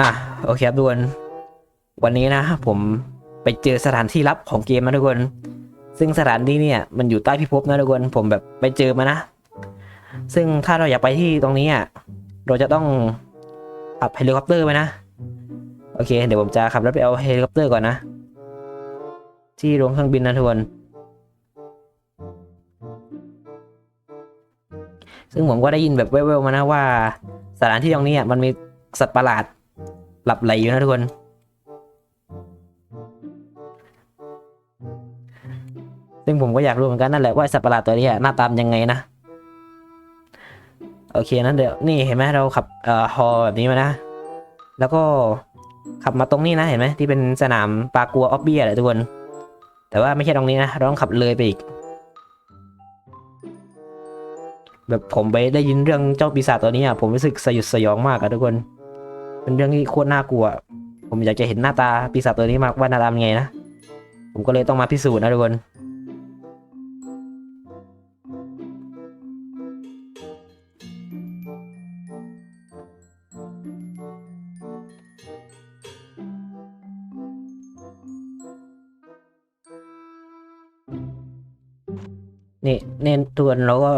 อะโอเคครับทุกคนวันนี้นะผมไปเจอสถานที่ลับของเกมนะทุกคน ซึ่งสถานที่เนี่ยมันอยู่ใต้พิภพนะทุกคน ผมแบบไปเจอมานะ ซึ่งถ้าเราอยากไปที่ตรงนี้อะเราจะต้องขับเฮลิคอปเตอร์ไปนะ โอเค เดี๋ยวผมจะขับรถไปเอาเฮลิคอปเตอร์ก่อนนะ ที่โรงเครื่องบินนะทุกคนซึ่งผมก็ได้ยินแบบแว่วๆมานะว่าสถานที่ตรงนี้อะมันมีสัตว์ประหลาด หลับไหลอยู่นะทุกคน ซึ่งผมก็อยากรู้เหมือนกันนั่นแหละว่าสัตว์ประหลาดตัวนี้หน้าตามยังไงนะ โอเคนั้นเดี๋ยวนี่เห็นไหมเราขับเอ่อฮอแบบนี้มานะ แล้วก็ขับมาตรงนี้นะเห็นไหมที่เป็นสนามปากัวออบบี้อะไรทุกคน แต่ว่าไม่ใช่ตรงนี้นะเราต้องขับเลยไปอีก แบบผมไปได้ยินเรื่องเจ้าปีศาจตัวนี้อะผมรู้สึกสยดสยองมากอะทุกคน เป็นเรื่องที่โคตรน่ากลัว ผมอยากจะเห็นหน้าตาปีศาจตัวนี้มากว่าหน้าตาเป็นไงนะ ผมก็เลยต้องมาพิสูจน์นะทุกคน นี่เน้นทุกคนเราก็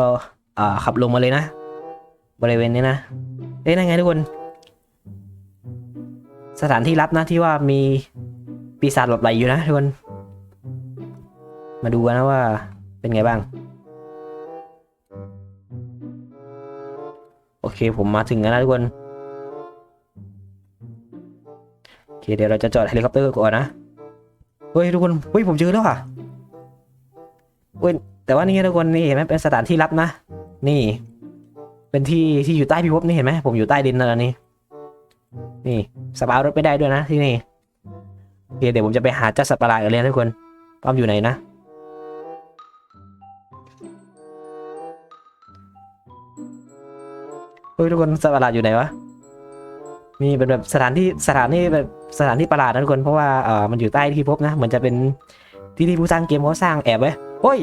อ่าขับลงมาเลยนะ บริเวณนี้นะเอ้ยนั่นไงทุกคน สถานที่ลับนะที่ว่ามีปีศาจหลบไหลอยู่นะทุกคน มาดูกันนะว่าเป็นไงบ้าง โอเคผมมาถึงแล้วนะทุกคนโอเคเดี๋ยวเราจะจอดเฮลิคอปเตอร์ก่อนนะเฮ้ยทุกคนเฮ้ยผมเจอแล้วอะเฮ้ยแต่ว่านี่ทุกคนนี่เห็นไหมเป็นสถานที่ลับนะ นี่ เป็นที่ที่อยู่ใต้พิภพนี่เห็นไหมผมอยู่ใต้ดินนะตอน นี่สปาวรถไม่ได้ด้วยนะที่นี่โอเคเดี๋ยวผมจะไปหาเจ้าสัตว์ประหลาดกันเลยนทุกคนป้อมอยู่ไหนนะเฮ้ยทุกคนสัตว์ประหลาดอยู่ไหนวะ มีเป็นแบบสถานที่สถานที่แบบสถานที่ประหลาดนะทุกคนเพราะว่าเออมันอยู่ใต้ที่พิภพนะเหมือนจะเป็นที่ที่ผู้สร้างเกมเขาสร้างแอบไว้เฮ้ย